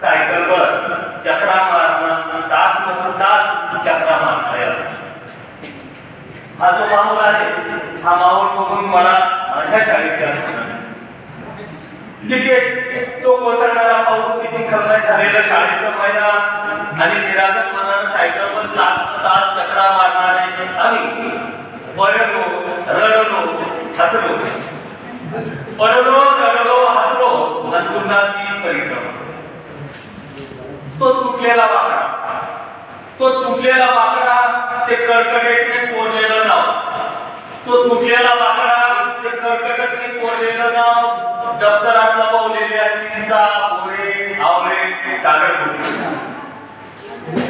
सायकलवर चक्रा मारणं तास मधून तास चक्रा मारणारे हा जो माहोल आहे हा माहोल बघून मला माझ्या शाळेची तो कोसळणारा पाऊस किती झालेलं शाळेचं मैदान आणि निरागस मनानं सायकलवर तास तास चक्रा मारणारे आणि पडलो रडलो हसलो. पडलो रडलो हसलो पुन्हा ती परिक्रमा. तो तुटलेला बाकडा. तो तुटलेला बाकडा ते कर्कटेने कोरलेलं नाव. तो तुटलेला बाकडा ते कर्कटकने कोरलेलं नाव. दप्तरात लपवलेल्या चिंचा बोरे आवळे सागर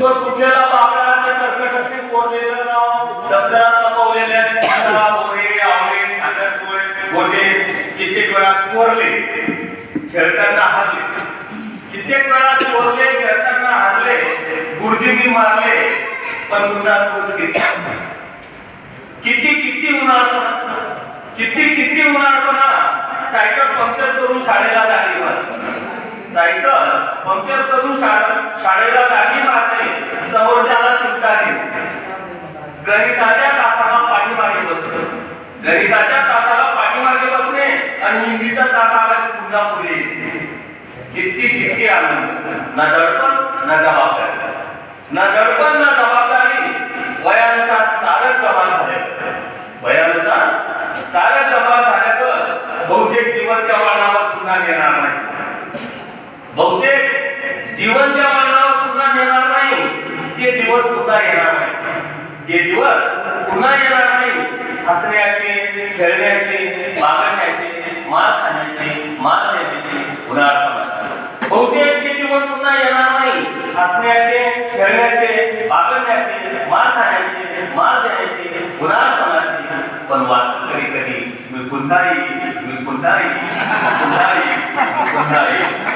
तो तुटलेला बाकडा ते कर्कटकने कोरलेलं नाव. दप्तरात लपवलेल्या चिंचा बोरे आवळे सागर गोटे कित्येक वेळा कोरले. खेळताना हारले. कित्येक वेळा चोरले खेळताना हारले. गुरुजींनी मारले. पण पुन्हा घेतला किती किती उन्हाळपणा किती किती उन्हाळपणा सायकल पंक्चर करून शाळेला जागी मारली. सायकल पंक्चर करून शाळा- शाळेला जागी मारणे समोरच्याला चिंता घेणे गणिताच्या तासाला पाठीमागे बसणे गणिताच्या तासाला पाठीमागे बसणे आणि हिंदीचा तासा आला पुढे. किती किती आनंद. ना दडपण ना जबाबदारी. ना दडपण ना जबाबदारी. वयानुसार सारं जमा झाले. वयानुसार सारं जमा झाल्यावर बहुतेक जीवन त्या वाणावर पुन्हा येणार नाही. बहुतेक जीवन त्या वाणावर पुन्हा येणार नाही. ते दिवस पुन्हा येणार नाही. ते दिवस पुन्हा येणार नाही. हसण्याचे खेळण्याचे बागडण्याचे मार खाण्याचे मार देण्याची बहुतेक ते दिवस पुन्हा येणार नाही. हसण्याचे खेळण्याचे बागडण्याचे मार खाण्याचे मार देण्याचे उदाहरणाचे पण वाटतं कधी कधी मी पुन्हा येईल मी पुन्हा येईल पुन्हा येईल